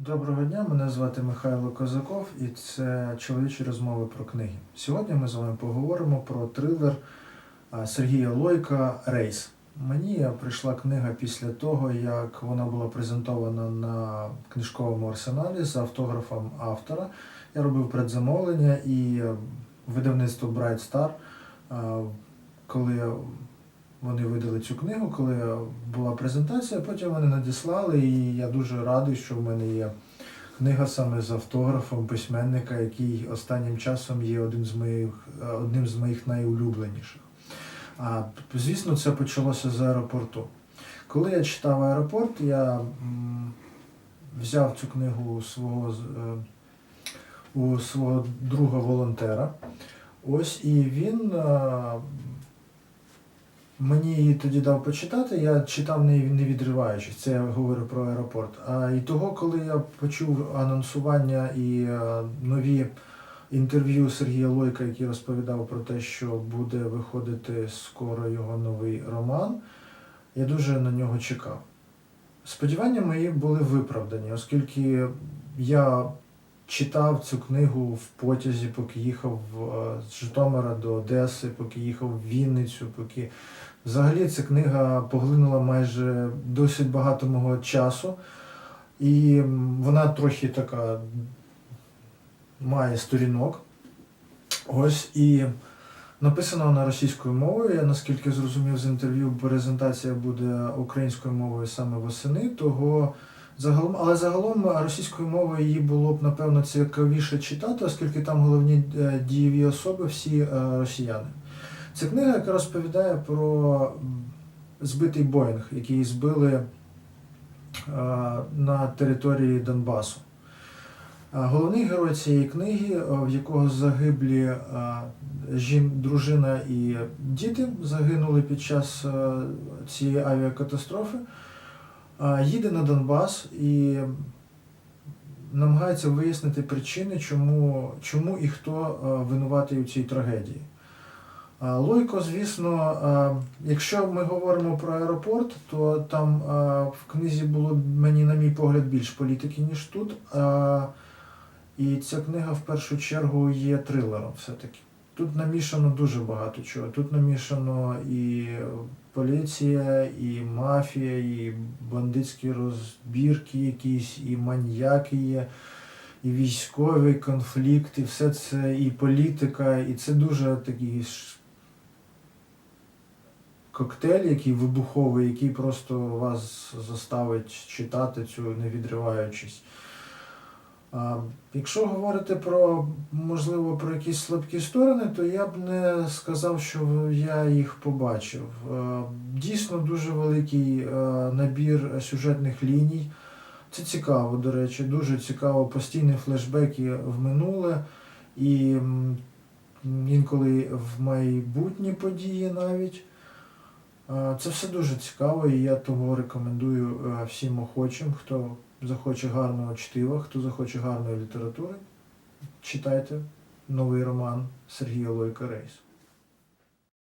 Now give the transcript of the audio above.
Доброго дня, мене звати Михайло Козаков і це чоловічі розмови про книги. Сьогодні ми з вами поговоримо про трилер Сергія Лойка Рейс. Мені прийшла книга після того, як вона була презентована на книжковому арсеналі з автографом автора. Я робив предзамовлення і е, видавництво Bright Star, коли вони видали цю книгу, коли була презентація, потім вони надіслали, і я дуже радий, що в мене є книга саме з автографом письменника, який останнім часом є один з моїх, одним з моїх найулюбленіших. А, звісно, це почалося з аеропорту. Коли я читав аеропорт, я взяв цю книгу у свого, е, у свого друга волонтера. Ось і він е, Мені її тоді дав почитати, я читав не, відриваючись, це я говорю про аеропорт. А і того, коли я почув анонсування і е, нові інтерв'ю Сергія Лойка, який розповідав про те, що буде виходити скоро його новий роман, я дуже на нього чекав. Сподівання мої були виправдані, оскільки я читав цю книгу в потязі, поки їхав е, з Житомира до Одеси, поки їхав в Вінницю, поки Взагалі ця книга поглинула майже досить багато мого часу, і вона трохи така має сторінок. Ось і написана вона російською мовою. Я наскільки зрозумів з інтерв'ю, презентація буде українською мовою саме восени, того загалом, але загалом російською мовою її було б напевно цікавіше читати, оскільки там головні е, дієві особи всі е, росіяни. Це книга, яка розповідає про збитий Боїнг, який збили е, на території Донбасу. Головний герой цієї книги, в якого загиблі жін, дружина і діти, загинули під час цієї авіакатастрофи, їде на Донбас і намагається вияснити причини, чому, чому і хто е, винуватий у цій трагедії. Лойко, звісно, якщо ми говоримо про аеропорт, то там в книзі було мені, на мій погляд, більш політики, ніж тут. І ця книга в першу чергу є трилером все-таки. Тут намішано дуже багато чого. Тут намішано і поліція, і мафія, і бандитські розбірки якісь, і маньяки є, і військовий конфлікт, і все це, і політика, і це дуже такий коктейль, який вибуховий, який просто вас заставить читати цю не відриваючись. Якщо говорити про, можливо, про якісь слабкі сторони, то я б не сказав, що я їх побачив. Дійсно дуже великий набір сюжетних ліній. Це цікаво, до речі, дуже цікаво. Постійні флешбеки в минуле і інколи в майбутні події навіть. Це все дуже цікаво, і я того рекомендую е, всім охочим, хто захоче гарного чтива, хто захоче гарної літератури. Читайте новий роман Сергія Лойка Рейс.